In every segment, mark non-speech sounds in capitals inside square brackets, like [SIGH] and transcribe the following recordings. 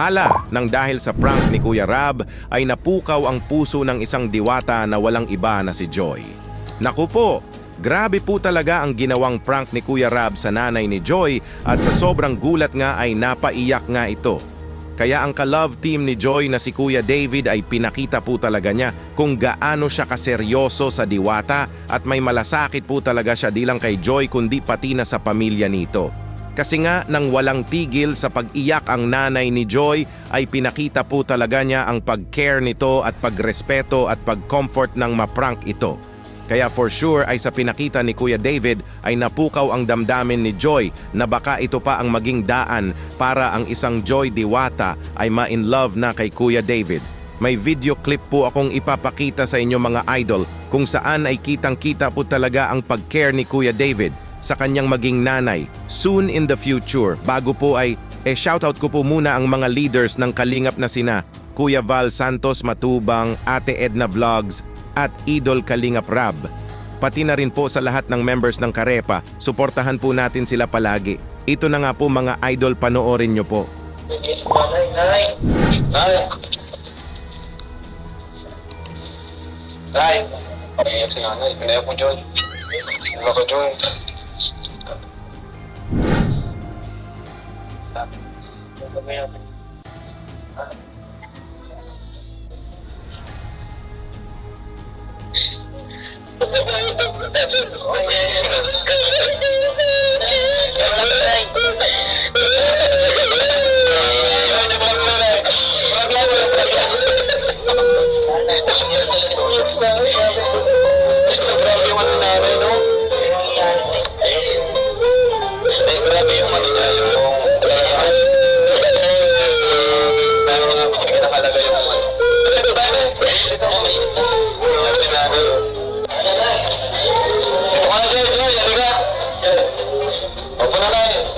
Hala, nang dahil sa prank ni Kuya Rab ay napukaw ang puso ng isang diwata na walang iba na si Joy. Naku po, grabe po talaga ang ginawang prank ni Kuya Rab sa nanay ni Joy at sa sobrang gulat nga ay napaiyak nga ito. Kaya ang ka-love team ni Joy na si Kuya David ay pinakita po talaga niya kung gaano siya kaseryoso sa diwata at may malasakit po talaga siya di lang kay Joy kundi pati na sa pamilya nito. Kasi nga nang walang tigil sa pag-iyak ang nanay ni Joy ay pinakita po talaga niya ang pag-care nito at pagrespeto at pag-comfort ng maprank ito. Kaya for sure ay sa pinakita ni Kuya David ay napukaw ang damdamin ni Joy na baka ito pa ang maging daan para ang isang Joy Diwata ay ma-in love na kay Kuya David. May video clip po akong ipapakita sa inyo mga idol kung saan ay kitang-kita po talaga ang pag-care ni Kuya David sa kanyang maging nanay soon in the future. Bago po ay eh shoutout ko po muna ang mga leaders ng Kalingap na sina Kuya Val Santos Matubang, Ate Edna Vlogs at Idol Kalingap Rab. Pati na rin po sa lahat ng members ng Karepa, suportahan po natin sila palagi. Ito na nga po mga idol panoorin nyo po. Nanay, nay. Nay. Nay. Pamiyak si nanay. Pinayak mo, Joy. Ano ko, Joy? Grabe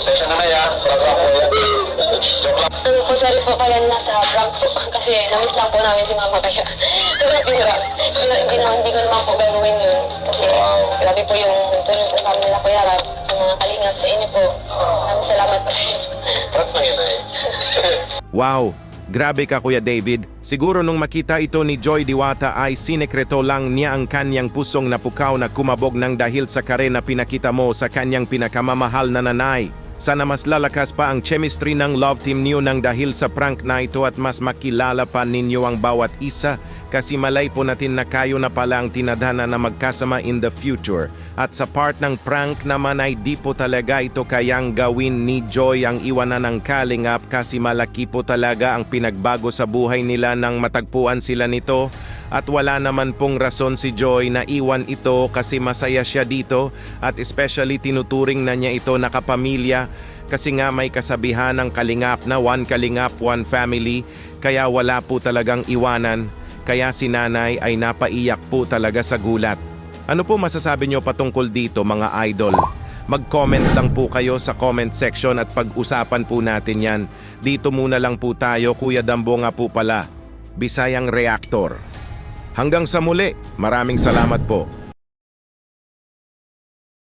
na. Session na, Nay, ha? Bago ako, ya. Joke lang. Ano po, sorry po kaya nasa prank po. [LAUGHS] Kasi namiss lang po namin si mama kaya. [LAUGHS] Pero pina, pina, pina, hindi ko naman po gagawin yun. Kasi Wow. grabe po yung tulong po kami na Kuya Rab, sa mga kalingap sa inyo po. Maraming salamat po sa inyo. Prank yun, Nay. [LAUGHS] Wow! Grabe ka Kuya David. Siguro nung makita ito ni Joy Diwata ay sinekreto lang niya ang kanyang pusong napukaw na kumabog ng dahil sa kare na pinakita mo sa kanyang pinakamamahal na nanay. Sana mas lalakas pa ang chemistry ng love team niyo nang dahil sa prank na ito at mas makilala pa ninyo ang bawat isa kasi malay po natin na kayo na pala ang tinadhana na magkasama in the future. At sa part ng prank naman ay di po talaga ito kayang gawin ni Joy ang iwanan ng kalingap kasi malaki po talaga ang pinagbago sa buhay nila nang matagpuan sila nito. At wala naman pong rason si Joy na iwan ito kasi masaya siya dito at especially tinuturing na niya ito na kapamilya kasi nga may kasabihan ng kalingap na one kalingap, one family kaya wala po talagang iwanan kaya si nanay ay napaiyak po talaga sa gulat. Ano po masasabi nyo patungkol dito mga idol? Mag-comment lang po kayo sa comment section at pag-usapan po natin yan. Dito muna lang po tayo, Kuya Dambo nga po pala. Bisayang Reactor. Hanggang sa muli, maraming salamat po.